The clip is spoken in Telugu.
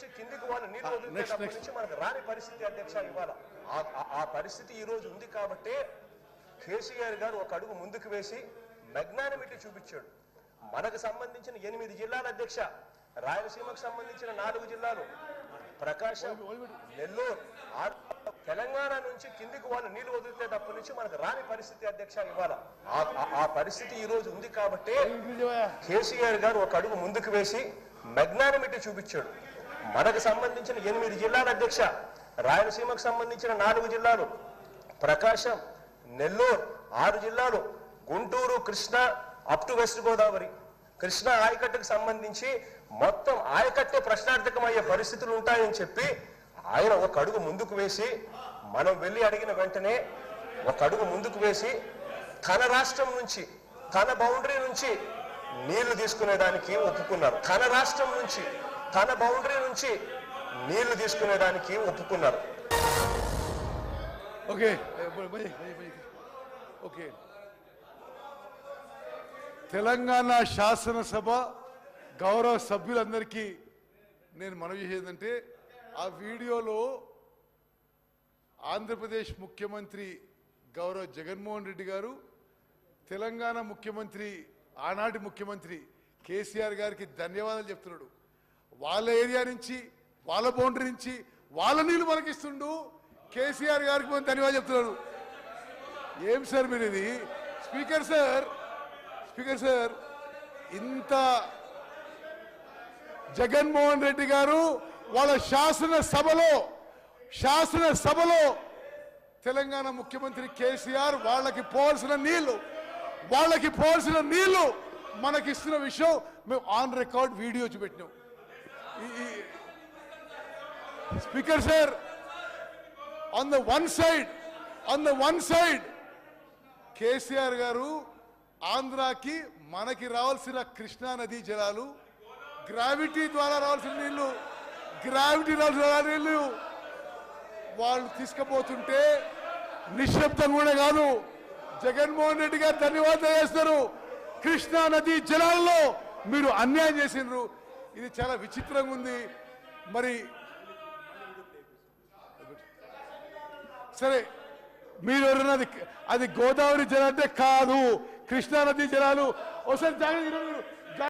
నుంచి కిందికి వాళ్ళు నీళ్ళు next. నుంచి మనకు రాని పరిస్థితి అధ్యక్ష ఇవాళ. ఆ- పరిస్థితి ఈ రోజు ఉంది కాబట్టి కేసీఆర్ గారు ఒక అడుగు ముందుకు వేసి మెగ్నానిమిటీ చూపించాడు. మనకు సంబంధించిన ఎనిమిది జిల్లాల అధ్యక్ష రాయలసీమకు సంబంధించిన నాలుగు జిల్లాలు ప్రకాశం నెల్లూరు తెలంగాణ నుంచి కిందికి వాళ్ళు నీళ్ళు వదిలితేటప్పటి నుంచి మనకు రాని పరిస్థితి అధ్యక్ష ఇవాళ. ఆ పరిస్థితి ఈ రోజు ఉంది కాబట్టి కేసీఆర్ గారు ఒక అడుగు ముందుకు వేసి మెగ్నానిమిటీ చూపించాడు. మనకు సంబంధించిన ఎనిమిది జిల్లాల అధ్యక్ష రాయలసీమకు సంబంధించిన నాలుగు జిల్లాలు ప్రకాశం నెల్లూరు ఆరు జిల్లాలు Guntur Krishna up to west Godavari Krishna ఆయకట్టుకు సంబంధించి మొత్తం ఆయకట్టే ప్రశ్నార్థకమయ్యే పరిస్థితులు ఉంటాయని చెప్పి ఆయన ఒక అడుగు ముందుకు వేసి మనం వెళ్ళి అడిగిన వెంటనే ఒక అడుగు ముందుకు వేసి తన రాష్ట్రం నుంచి తన బౌండరీ నుంచి నీళ్ళు తీసుకునేదానికి ఒప్పుకున్నారు. తన రాష్ట్రం నుంచి తన బౌండరీ నుంచి నీళ్ళు తీసుకునేదానికి ఒప్పుకున్నారు. ఓకే. ఓకే. తెలంగాణ శాసనసభ గౌరవ సభ్యులందరికీ నేను మనవి చేసేదంటే ఆ వీడియోలో ఆంధ్రప్రదేశ్ ముఖ్యమంత్రి గౌరవ జగన్మోహన్ రెడ్డి గారు తెలంగాణ ముఖ్యమంత్రి ఆనాటి ముఖ్యమంత్రి కేసీఆర్ గారికి ధన్యవాదాలు చెప్తున్నాడు. వాళ్ళ ఏరియా నుంచి వాళ్ళ బౌండరీ నుంచి వాళ్ళ నీళ్ళు మనకిస్తుండు. కేసీఆర్ గారికి మనం ధన్యవాదాలు చెప్తున్నాడు ఏం సార్ మీరు ఇది? స్పీకర్ సార్ స్పీకర్ సార్ ఇంత జగన్మోహన్ రెడ్డి గారు వాళ్ళ శాసన సభలో శాసన సభలో తెలంగాణ ముఖ్యమంత్రి కేసీఆర్ వాళ్ళకి పోవాల్సిన నీళ్ళు వాళ్ళకి పోవాల్సిన నీళ్ళు మనకిస్తున్న విషయం మేము ఆన్ రికార్డ్ వీడియో చూపెట్టినాం. ఈ- speaker sir on the one side on the one side KCR గారు ఆంధ్రాకి మనకి రావాల్సిన కృష్ణా నదీ జలాలు గ్రావిటీ ద్వారా రావాల్సిన నీళ్ళు గ్రావిటీ రావాల్సిన నీళ్ళు వాళ్ళు తీసుకుపోతుంటే నిశ్శబ్దం కూడా కాదు. జగన్మోహన్ రెడ్డి గారు ధన్యవాదాలు చేస్తారు కృష్ణా నదీ జలాల్లో మీరు అన్యాయం చేసిండ్రు. ఇది చాలా విచిత్రంగా ఉంది. మరి సరే మీరు ఎవరన్నది అది గోదావరి జలం అంటే కాదు. కృష్ణానది జలాలు. ఒకసారి జాగ్రత్త